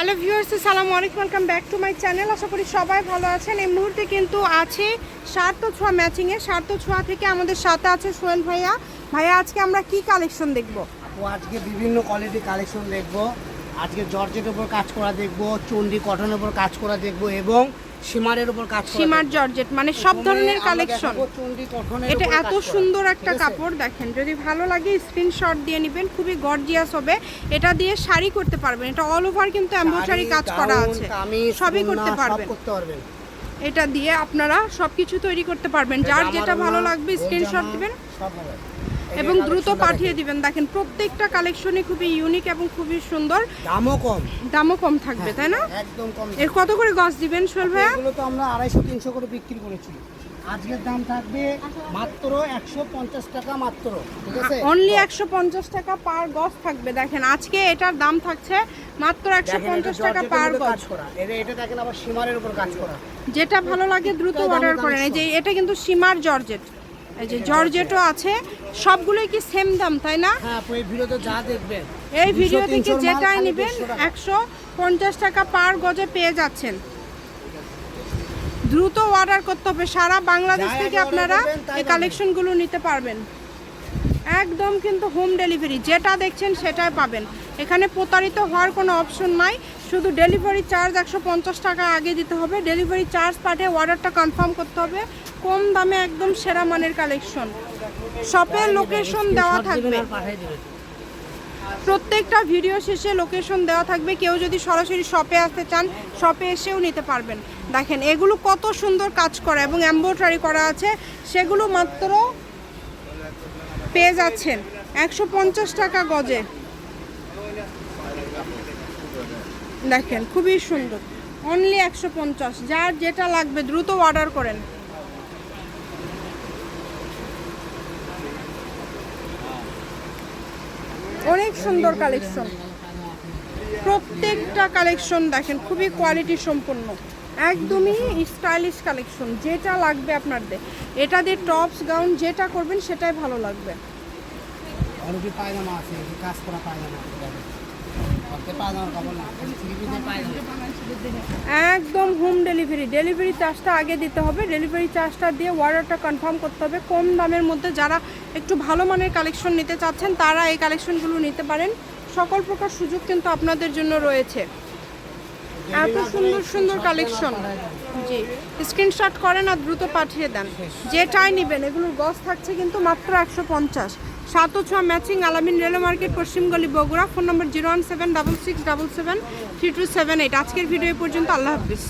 Hello viewers সালাম অনেক welcome back to my channel আশা করি সবাই ভালো আছেন। এই মুহূর্তে কিন্তু আছে সার্থ ছোঁয়া ম্যাচিংয়ে সার্থ ছোঁয়া থেকে আমাদের সাথে আছে সোহেল ভাইয়া। ভাইয়া, আজকে আমরা কি কালেকশন দেখব? ও, আজকে বিভিন্ন কোয়ালিটি কালেকশন দেখব। আজকে জর্জের উপর কাজ করা দেখব চন্ডি কটনের উপর কাজ করা দেখব এবং সীমারের উপর কাজ সীমার জর্জেট মানে সব ধরনের কালেকশন এটা এত সুন্দর একটা কাপড় দেখেন যদি ভালো লাগে স্ক্রিনশট দিয়ে নেবেন খুবই গর্জিয়াস হবে। এটা দিয়ে শাড়ি করতে পারবেন এটা অল ওভার কিন্তু এমব্রয়ডারি কাজ করা আছে। সবই করতে পারবেন। করতে পারবেন। এটা দিয়ে আপনারা সবকিছু তৈরি করতে পারবেন। যার যেটা ভালো লাগবে স্ক্রিনশট দিবেন। সব এবং দ্রুত পাঠিয়ে দিবেন। দেখেন প্রত্যেকটা কালেকশনই খুবই ইউনিক এবং খুবই সুন্দর। দামও কম। দামও কম থাকবে তাই না? একদম কম এর কত করে গজ দিবেন সোহেল ভাইয়া? এগুলো তো আমরা আড়াইশো তিনশো করে বিক্রি করেছি। আজকের দাম থাকবে মাত্র একশো পঞ্চাশ টাকা মাত্র ঠিক আছে? অনলি একশো পঞ্চাশ টাকা পার গজ থাকবে। দেখেন আজকে এটার দাম থাকছে মাত্র একশো পঞ্চাশ টাকা পার গজ। এটা দেখেন আবার সীমারের উপর কাজ করা। যেটা ভালো লাগে দ্রুত অর্ডার করেন এই যে এটা কিন্তু সীমার জর্জেট। এই যে জর্জেটও আছে সবগুলোই কি সেম দাম তাই না? হ্যাঁ এই ভিডিওতে যা দেখবেন এই ভিডিও থেকে যেটাই নেবেন একশো পঞ্চাশ টাকা পার গজে পেয়ে যাচ্ছেন। দ্রুত অর্ডার করতে হবে। সারা বাংলাদেশ থেকে আপনারা এই। কালেকশনগুলো নিতে পারবেন। একদম কিন্তু হোম ডেলিভারি যেটা দেখছেন সেটাই পাবেন। এখানে প্রতারিত হওয়ার কোনো অপশন নাই। শুধু ডেলিভারি চার্জ একশো পঞ্চাশ টাকা আগে দিতে হবে। ডেলিভারি চার্জ পাঠিয়ে অর্ডারটা কনফার্ম করতে হবে। কম দামে একদম সেরা মানের কালেকশন শপের লোকেশন দেওয়া থাকবে। প্রত্যেকটা ভিডিও শেষে লোকেশন দেওয়া থাকবে। কেউ যদি সরাসরি শপে আসতে চান শপে এসেও নিতে পারবেন। দেখেন এগুলো কত সুন্দর কাজ করা এবং এম্ব্রয়ডারি করা আছে। সেগুলো মাত্র পেয়ে যাচ্ছেন। একশো পঞ্চাশ টাকা গজে। দেখেন, খুবই সুন্দর। অনলি একশো পঞ্চাশ। যার যেটা লাগবে দ্রুত অর্ডার করেন। অনেক সুন্দর কালেকশন প্রত্যেকটা কালেকশন দেখেন, খুবই কোয়ালিটি সম্পন্ন একদমই স্টাইলিশ কালেকশন যেটা লাগবে আপনাদের। এটা দিয়ে টপস গাউন যেটা করবেন, সেটাই ভালো লাগবে। একদম হোম ডেলিভারি ডেলিভারি চার্জটা আগে দিতে হবে। ডেলিভারি চার্জটা দিয়ে অর্ডারটা কনফার্ম করতে হবে। কম দামের মধ্যে যারা একটু ভালো মানের কালেকশন নিতে চাচ্ছেন তারা এই কালেকশনগুলো নিতে পারেন। সকল প্রকার সুযোগ কিন্তু আপনাদের জন্য রয়েছে। এত সুন্দর সুন্দর কালেকশন জি। স্ক্রিনশট করেন আর দ্রুত পাঠিয়ে দেন। যেটাই নেবেন এগুলোর গস থাকছে কিন্তু মাত্র একশো পঞ্চাশ। সাত ও ছয় matching Alamin railway market পশ্চিমগলি Bogura. Phone number zero one seven double six double seven three two seven eight. আজকের ভিডিও পর্যন্ত। আল্লাহ হাফিজ।